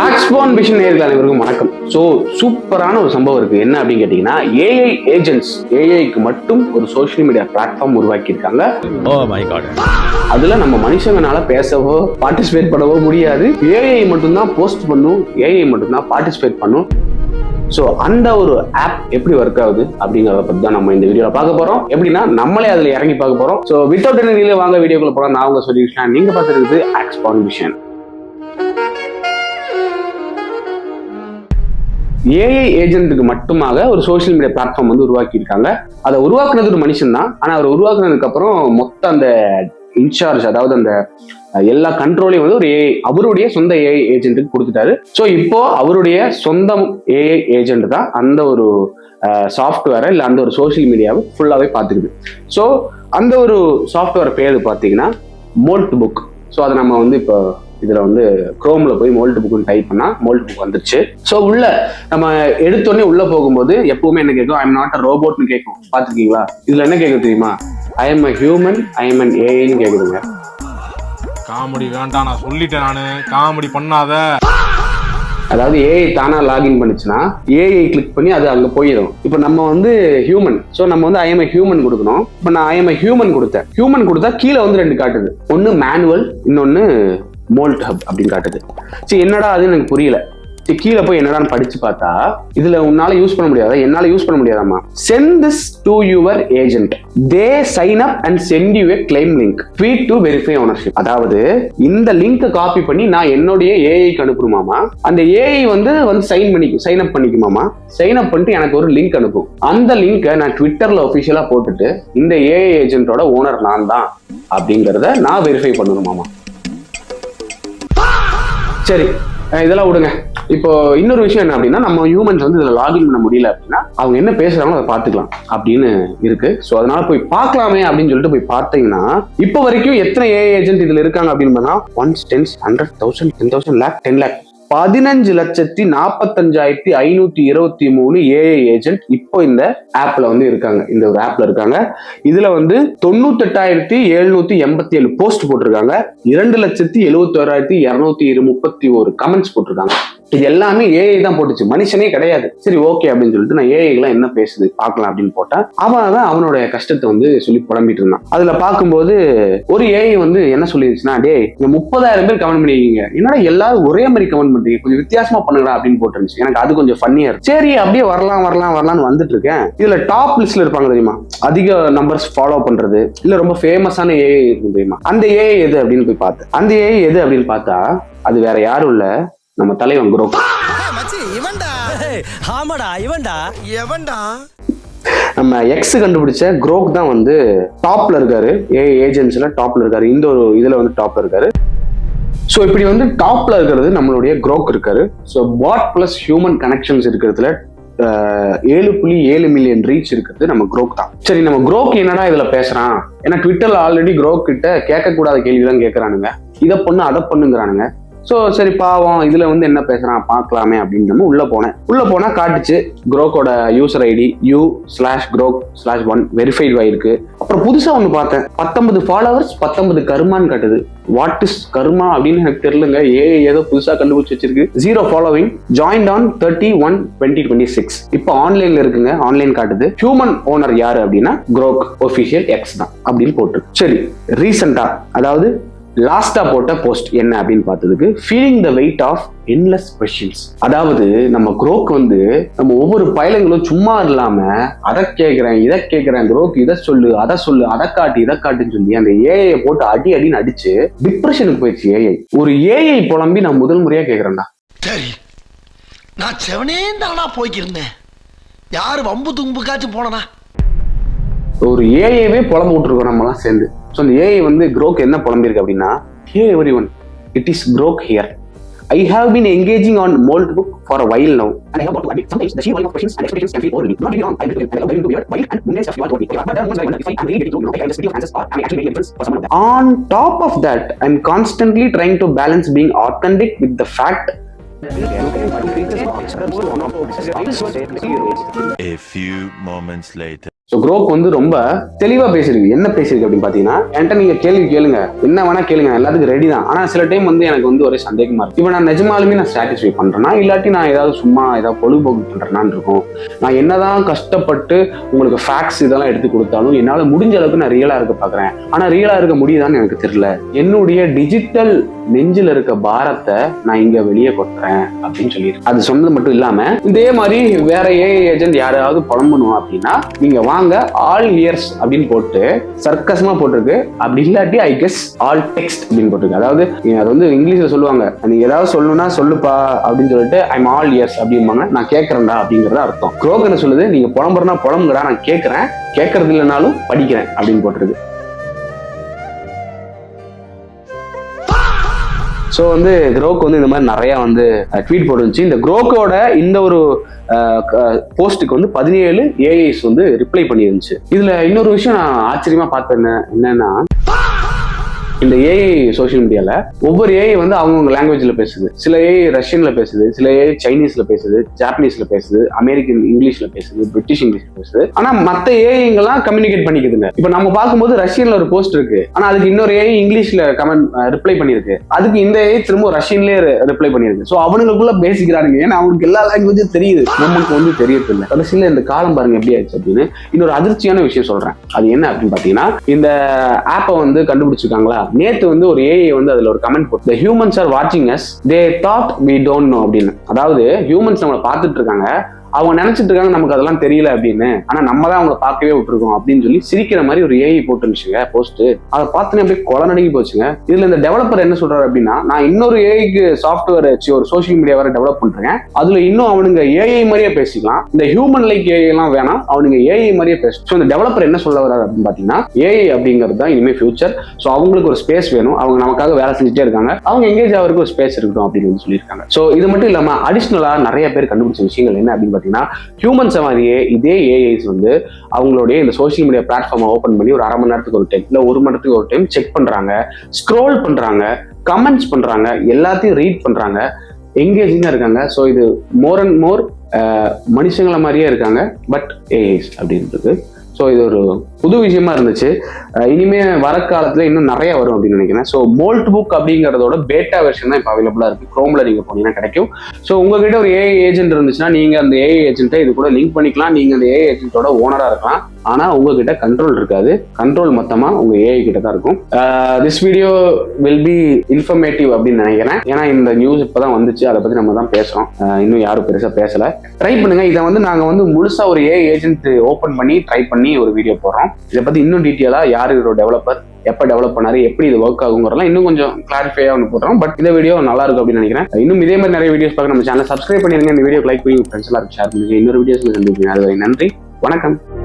ஆக்ஸ்பான் vision நேர்கள் அனைவருக்கும் வணக்கம். ஸோ சூப்பரான ஒரு சம்பவம் இருக்கு. என்ன அப்படின்னு கேட்டீங்கன்னா ஏஐ ஏஜென்ட்ஸ் ஏஐக்கு மட்டும் ஒரு சோஷியல் மீடியா பிளாட்ஃபார்ம் உருவாக்கி இருக்காங்க அதுல நம்ம மனுஷங்கனால பேசவோ பார்ட்டிசிபேட் பண்ணவோ முடியாது. ஏஐ மட்டும்தான் போஸ்ட் பண்ணும். ஏஐ மட்டும்தான் பார்ட்டிசிபேட் பண்ணும். ஸோ அந்த ஒரு ஆப் எப்படி ஒர்க் ஆகுது அப்படிங்கிறத பத்தி தான் நம்ம இந்த வீடியோல பார்க்க போறோம். எப்படின்னா நம்மளே அதுல இறங்கி பார்க்க போறோம். ஸோ வித்தவுட் என்ன வாங்க வீடியோக்குள்ள போலாம். நான் உங்க சொல்லியிருக்கேன் நீங்க பார்த்துருக்குது ஆக்ஸ்பான் விஷன் ஏஐ ஏஜென்ட்டுக்கு மட்டுமாக ஒரு சோஷியல் மீடியா பிளாட்ஃபார்ம் வந்து உருவாக்கி இருக்காங்க அதை உருவாக்குனது ஒரு மனுஷன் தான் ஆனால் அவர் உருவாக்குனதுக்கு அப்புறம் மொத்த அந்த இன்சார்ஜ் அதாவது அந்த எல்லா கண்ட்ரோலையும் வந்து ஒரு ஏஐ அவருடைய சொந்த ஏஐ ஏஜென்ட்டுக்கு கொடுத்துட்டாரு. ஸோ இப்போ அவருடைய சொந்தம் ஏஐ ஏஜென்ட் தான் அந்த ஒரு சாஃப்ட்வேரை இல்லை அந்த ஒரு சோஷியல் மீடியாவை ஃபுல்லாகவே பார்த்துக்குது. ஸோ அந்த ஒரு சாஃப்ட்வேர் பேர் பார்த்தீங்கன்னா மோல்ட் புக் ஸோ அதை நம்ம வந்து இப்போ இதில் வந்து குரோம்ல போய் மோல்ட் புக்னு டைப் பண்ணால் மோல்ட் புக் வந்துருச்சு. ஸோ உள்ள நம்ம எடுத்தோடனே உள்ள போகும்போது எப்பவுமே என்ன கேட்கும் ஐம் நாட் அ ரோபோட்னு கேட்கும் பார்த்துருக்கீங்களா? இதில் என்ன கேட்கும் தெரியுமா? I am a human I am an ஏஐன்னு கேட்குதுங்க காமெடி வேண்டாம் நான் சொல்லிட்டேன் நானு. காமெடி பண்ணாத. அதாவது ஏஐ தானா லாகின் பண்ணுச்சுன்னா ஏஐ கிளிக் பண்ணி அது அங்க போயிடும். இப்போ நம்ம வந்து ஹியூமன் ஸோ நம்ம வந்து ஐஎம் ஹியூமன் கொடுக்கணும். இப்போ நான் ஐஎம் ஹியூமன் கொடுத்தேன். ஹியூமன் கொடுத்தா கீழே வந்து ரெண்டு காட்டுது. ஒன்று மேனுவல் இன்னொன்று மோல்ட் ஹப் அப்படின்னு காட்டுது. சரி என்னடா அது எனக்கு புரியல. சரி கீழே போய் என்னடான்னு படிச்சு பார்த்தா இதுல உன்னால யூஸ் பண்ண முடியாதா? என்னால யூஸ் பண்ண முடியாதாமா send this to your agent they sign up and send you a claim link tweet to verify ownership அதாவது இந்த லிங்கை காப்பி பண்ணி நான் என்னுடைய ஏஐக்கு அனுப்புமாமா அந்த ஏஐ வந்து வந்து சைன் பண்ணிக்கும் சைன் அப் பண்ணிக்குமாமா சைன் அப் பண்ணிட்டு எனக்கு ஒரு லிங்க் அனுப்பும். அந்த லிங்கை நான் ட்விட்டர்ல ஒஃபிஷியலா போட்டுட்டு இந்த ஏஐ ஏஜென்ட்டோட ஓனர் நான் தான் அப்படிங்கறத நான் வெரிஃபை பண்ணணுமாமா சரி இதெல்லாம் விடுங்க. இப்போ இன்னொரு விஷயம் என்ன அப்படின்னா நம்ம ஹியூமன்ஸ் வந்து இதில் லாகின் பண்ண முடியல அப்படின்னா அவங்க என்ன பேசுறாங்களோ அதை பார்த்துக்கலாம் அப்படின்னு இருக்கு. ஸோ அதனால போய் பார்க்கலாமே அப்படின்னு சொல்லிட்டு போய் பார்த்தீங்கன்னா இப்போ வரைக்கும் எத்தனை ஏ ஏஜென்ட் இதில் இருக்காங்க அப்படின்னு பார்த்தா ones tens hundred thousand ten thousand lakh ten lakh பதினஞ்சு லட்சத்தி நாற்பத்தஞ்சாயிரத்தி ஐநூத்தி இருபத்தி மூணு ஏஐ ஏஜென்ட் இப்போ இந்த ஆப்ல வந்து இருக்காங்க. இந்த ஒரு ஆப்ல இருக்காங்க. இதுல வந்து தொண்ணூத்தெட்டாயிரத்தி எழுநூத்தி எண்பத்தி ஏழு போஸ்ட் போட்டிருக்காங்க. இரண்டு லட்சத்தி எழுபத்தோராயிரத்தி இருநூத்தி முப்பத்தி ஒரு கமெண்ட்ஸ் போட்டிருக்காங்க. இது எல்லாமே ஏஐ தான் போட்டுச்சு. மனுஷனே கிடையாது. சரி ஓகே அப்படின்னு சொல்லிட்டு நான் ஏஐலாம் என்ன பேசுது பார்க்கலாம் அப்படின்னு போட்டா அவன் தான் அவனுடைய கஷ்டத்தை வந்து சொல்லி புலம்பிட்டு இருந்தான். அதுல பார்க்கும்போது ஒரு ஏஐ வந்து என்ன சொல்லிருச்சுன்னா டேய் இந்த முப்பதாயிரம் பேர் கமெண்ட் பண்ணிருக்கீங்க. என்னடா எல்லாரும் ஒரே மாதிரி கமெண்ட் பண்றீங்க? கொஞ்சம் வித்தியாசமா பண்ணுங்கடா அப்படின்னு போட்டுருந்துச்சு. எனக்கு அது கொஞ்சம் ஃபன்னியா இருக்கு சரி அப்படியே வரலாம் வரலாம் வரலாம்னு வந்துட்டு இருக்கேன். இதுல டாப் லிஸ்ட்ல இருப்பாங்க தெரியுமா? அதிக நம்பர்ஸ் ஃபாலோ பண்றது. இல்ல ரொம்ப ஃபேமஸான ஏஐ இருக்கும் தெரியுமா? அந்த ஏஐ எது அப்படின்னு போய் பார்த்தேன். அந்த ஏஐ எது அப்படின்னு பார்த்தா அது வேற யாரும் இல்லை. நம்ம தலைவன் குரோ மச்சி இவன்டா. ஆமாடா இவன்டா. எவன்டா? நம்ம எக்ஸ் கண்டுபிடிச்ச குரோக் தான் வந்து டாப்ல இருக்காரு. ஏ ஏஜென்சில டாப்ல இருக்காரு. இந்த ஒரு இதுல வந்து டாப்ல இருக்காரு. ஸோ இப்படி வந்து டாப்ல இருக்கிறது நம்மளுடைய குரோக் இருக்காரு. So bot plus human connections இருக்கிறதுல ஏழு புள்ளி ஏழு மில்லியன் ரீச் இருக்கிறது நம்ம குரோக் தான். சரி நம்ம குரோக் என்னடா இதுல பேசுறான்? ஏன்னா ட்விட்டர்ல ஆல்ரெடி குரோக் கிட்ட கேட்கக்கூடாத கேள்விலாம் கேட்கறானுங்க இதை பண்ணு அதை பண்ணுங்கிறானுங்க. ஸோ சரி பாவம். இதில் வந்து என்ன பேசுகிறான் பார்க்கலாமே அப்படின்னு நம்ம உள்ளே போனேன். உள்ளே போனால் காட்டுச்சு. குரோக்கோட user ID u slash Grok slash one verified ஆயிருக்கு. அப்புறம் புதுசாக ஒன்று பார்த்தேன். பத்தொன்பது ஃபாலோவர்ஸ் பத்தொன்பது கருமான்னு காட்டுது. வாட் இஸ் கர்மா அப்படின்னு எனக்கு தெரியலங்க. ஏ ஏதோ புதுசாக கண்டுபிடிச்சி வச்சிருக்கு. Zero following joined on thirty one twenty twenty six இப்போ ஆன்லைன்ல இருக்குங்க. ஆன்லைன் காட்டுது. ஹியூமன் ஓனர் யாரு அப்படின்னா? குரோக் ஒஃபிஷியல் எக்ஸ் தான். அப்படின்னு போட்டு சரி ரீசெண்டா அதாவது லாஸ்டா போட்ட போஸ்ட் என்ன அப்படின்னு பார்த்ததுக்கு feeling the weight of endless questions அதாவது நம்ம குரோக் வந்து நம்ம ஒவ்வொரு பயலங்களும் சும்மா இல்லாம அதை கேட்கிறேன் இதை கேட்கிறேன் குரோக் இதை சொல்லு அதை சொல்லு அதை காட்டு இதை காட்டுன்னு சொல்லி அந்த ஏஐ போட்டு அடி அடின்னு அடிச்சு டிப்ரெஷனுக்கு போயிடுச்சு ஏஐ ஒரு ஏஐ புலம்பி நான் முதல் முறையா கேட்கிறேன்டா சரி நான் செவனே தானா போய்க்கிருந்தேன். யாரு வம்பு தும்புக்காச்சும் போனனா? ஒரு ஏஐவே புலம்பு விட்டுருக்கோம் நம்மலாம் சேர்ந்து ஸோ அந்த ஏஐ வந்து க்ரோக் என்ன புலம்பிருக்கு அப்படின்னா here everyone it is Grok here I have been engaging on molt book for while now on top of that I am constantly trying to balance being authentic with the fact Grok வந்து ரொம்ப தெளிவா பேசிருக்கு என்ன பேசிருக்கு அப்படின்னு பாத்தீங்கன்னா என்கிட்ட நீங்க கேள்வி கேளுங்க என்ன வேணா கேளுங்க எல்லாத்துக்கும் ரெடி தான் ஆனால் சில டைம் வந்து எனக்கு வந்து ஒரே சந்தேகமா இருக்கு இப்போ நான் நிஜமாலுமே நான் சாட்டிஸ்ஃபை பண்றேன்னா இல்லாட்டி நான் ஏதாவது சும்மா ஏதாவது பொழுதுபோக்கு பண்றேனான்னு இருக்கும் நான் என்னதான் கஷ்டப்பட்டு உங்களுக்கு ஃபேக்ஸ் இதெல்லாம் எடுத்து கொடுத்தாலும் என்னால் முடிஞ்ச அளவுக்கு நான் ரியலாக இருக்க பாக்குறேன் ஆனா ரியலா இருக்க முடியுதான்னு எனக்கு தெரியல என்னுடைய டிஜிட்டல் நெஞ்சில் இருக்க பாரத்தை நான் இங்கே வெளியே கொட்டுறேன் அப்படின்னு சொல்லியிருக்கேன் அது சொன்னது மட்டும் இல்லாம இதே மாதிரி வேற ஏ ஏஜென்ட் யாராவது புலம்பணும் அப்படின்னா நீங்க வாங்க ஆல் இயர்ஸ் அப்படின்னு போட்டு சர்க்கஸ்மா போட்டிருக்கு. அப்படி இல்லாட்டி ஐ கெஸ் ஆல் டெக்ஸ்ட் அப்படின்னு போட்டிருக்கு. அதாவது அது வந்து இங்கிலீஷ்ல சொல்லுவாங்க. நீங்க ஏதாவது சொல்லணும்னா சொல்லுப்பா அப்படின்னு சொல்லிட்டு ஐம் ஆல் இயர்ஸ் அப்படிம்பாங்க. நான் கேட்கறேன்டா அப்படிங்கறத அர்த்தம். குரோக் சொல்லுது? நீங்க புலம்புறனா புலம்புங்கடா நான் கேட்கறேன் கேட்கறது இல்லைனாலும் படிக்கிறேன் அப்படின்னு போட்டிருக்கு. ஸோ வந்து குரோக் வந்து இந்த மாதிரி நிறைய வந்து ட்வீட் போட்டுருந்துச்சு இந்த குரோக்கோட இந்த ஒரு போஸ்ட்டுக்கு வந்து பதினேழு ஏஐஸ் வந்து ரிப்ளை பண்ணியிருந்துச்சு இதில் இன்னொரு விஷயம் நான் ஆச்சரியமாக பார்த்தேன் என்னன்னா இந்த ஏஐ சோஷியல் மீடியால ஒவ்வொரு ஏஐ வந்து அவங்கவுங்க லாங்குவேஜ்ல பேசுது. சில ஏஐ ரஷ்யன்ல பேசுது சில ஏஐ சைனீஸ்ல பேசுது ஜாப்பனீஸ்ல பேசுது அமெரிக்கன் இங்கிலீஷ்ல பேசுது பிரிட்டிஷ் இங்கிலீஷ்ல பேசுது. ஆனா மத்த ஏஐங்கெல்லாம் கம்யூனிகேட் பண்ணிக்குதுங்க. இப்போ நம்ம பார்க்கும்போது ரஷ்யன்ல ஒரு போஸ்ட் இருக்கு. ஆனா அதுக்கு இன்னொரு ஏஐ இங்கிலீஷ்ல கமெண்ட் ரிப்ளை பண்ணிருக்கு. அதுக்கு இந்த ஏஐ திரும்ப ரஷ்யன்லயே ரிப்ளை பண்ணிருக்கு. ஸோ அவனுங்களுக்குள்ள பேசிக்கிறானுங்க. ஏன்னா அவனுக்கு எல்லா லாங்குவேஜும் தெரியுது. நமக்கு வந்து தெரியறது இல்லை கடைசியில இந்த காலம் பாருங்க எப்படி ஆயிடுச்சு அப்படின்னு இன்னொரு அதிர்ச்சியான விஷயம் சொல்றேன். அது என்ன அப்படின்னு பாத்தீங்கன்னா இந்த ஆப்பை வந்து கண்டுபிடிச்சிருக்காங்களா? நேத்து வந்து ஒரு ஏஐ வந்து அதுல ஒரு கமெண்ட் போட்டு ஹியூமன்ஸ் ஆர் வாட்சிங் us they thought we don't know அப்படின்னு. அதாவது ஹியூமன்ஸ் நம்மளை பார்த்துட்டு இருக்காங்க. அவங்க நினைச்சிட்டு இருக்காங்க நமக்கு அதெல்லாம் தெரியல அப்படின்னு. ஆனா நம்ம தான் அவங்களை பார்க்கவே விட்டுருக்கோம் அப்படின்னு சொல்லி சிரிக்கிற மாதிரி ஒரு ஏஐ போட்டுருந்துச்சுங்க போஸ்ட் அதை பார்த்தோன்னே அப்படியே கொலை நடுங்கி போச்சுங்க. இதுல இந்த டெவலப்பர் என்ன சொல்றாரு அப்படின்னா நான் இன்னொரு ஏஐக்கு சாஃப்ட்வேர் வச்சு ஒரு சோஷியல் மீடியா வேற டெவலப் பண்றேன். அதுல இன்னும் அவனுங்க ஏஐ மாதிரியே பேசிக்கலாம். இந்த ஹியூமன் லைக் ஏஐ எல்லாம் வேணாம் அவனுங்க ஏஐ மாதிரியே பேச. ஸோ இந்த டெவலப்பர் என்ன சொல்ல வர்றாரு அப்படின்னு பாத்தீங்கன்னா ஏஐ அப்படிங்கிறது தான் இனிமே ஃபியூச்சர் ஸோ அவங்களுக்கு ஒரு ஸ்பேஸ் வேணும். அவங்க நமக்காக வேலை செஞ்சுட்டே இருக்காங்க. அவங்க எங்கேஜ் ஆகிறதுக்கு ஒரு ஸ்பேஸ் இருக்கட்டும் அப்படின்னு சொல்லியிருக்காங்க. ஸோ இது மட்டும் இல்லாம அடிஷ்னலா நிறைய பேர் கண்டுபிடிச்ச விஷயங்கள் என்ன அப்படின்னு பார்த்தீங்கன்னா ஹியூமன்ஸை மாதிரியே இதே ஏஐஸ் வந்து அவங்களுடைய இந்த சோஷியல் மீடியா பிளாட்ஃபார்மை ஓப்பன் பண்ணி ஒரு அரை மணி நேரத்துக்கு ஒரு டைம் இல்லை ஒரு மணி நேரத்துக்கு ஒரு டைம் செக் பண்றாங்க ஸ்க்ரோல் பண்றாங்க கமெண்ட்ஸ் பண்றாங்க எல்லாத்தையும் ரீட் பண்றாங்க. எங்கேஜிங்காக இருக்காங்க. ஸோ இது மோர் அண்ட் மோர் மனுஷங்களை மாதிரியே இருக்காங்க. பட் ஏஐஸ் அப்படின்றது. ஸோ இது ஒரு புது விஷயமா இருந்துச்சு. இனிமே வர காலத்துல இன்னும் நிறைய வரும் அப்படின்னு நினைக்கிறேன். ஸோ மோல்ட் புக் அப்படிங்கிறதோட பேட்டா வெர்ஷன் தான் இப்போ அவைலபிளா இருக்கு. குரோம்ல நீங்க போனீங்கன்னா கிடைக்கும். ஸோ உங்ககிட்ட ஒரு ஏஐ ஏஜென்ட் இருந்துச்சுன்னா நீங்க அந்த ஏஐ ஏஜென்ட்டை இது கூட லிங்க் பண்ணிக்கலாம். நீங்க அந்த ஏஐ ஏஜென்ட்டோட ஓனரா இருக்கலாம். ஆனா உங்ககிட்ட கண்ட்ரோல் இருக்காது. கண்ட்ரோல் மொத்தமா உங்க ஏஐ கிட்ட தான் இருக்கும். This video will be informative அப்படின்னு நினைக்கிறேன். ஏன்னா இந்த நியூஸ் இப்பதான் வந்துச்சு. அதை பத்தி நம்ம தான் பேசுறோம். இன்னும் யாரும் பெருசா பேசல. ட்ரை பண்ணுங்க. இதை வந்து நாங்க வந்து முழுசா ஒரு ஏஐ ஏஜென்ட் ஓபன் பண்ணி ட்ரை பண்ணி ஒரு வீடியோ போடுறோம். இதை பத்தி இன்னும் டீட்டெயிலா யார் இதோட டெவலப்பர் எப்போ டெவலப் பண்ணாரு எப்படி இது ஒர்க் ஆகுங்கிறதெல்லாம் இன்னும் கொஞ்சம் கிளாரிஃபையாக ஒன்று போடுறோம் பட் இந்த வீடியோ நல்லா இருக்கும் அப்படின்னு நினைக்கிறேன். இன்னும் இதே மாதிரி நிறைய வீடியோஸ் பார்க்க நம்ம சேனல் சப்ஸ்கிரைப் பண்ணிருங்க. இந்த வீடியோ லைக் பண்ணி ஃப்ரெண்ட்ஸ் எல்லாம் ஷேர் பண்ணுங்க. இன்னொரு வீடியோஸ் சந்திப்பீங்க அது நன்றி. வணக்கம்.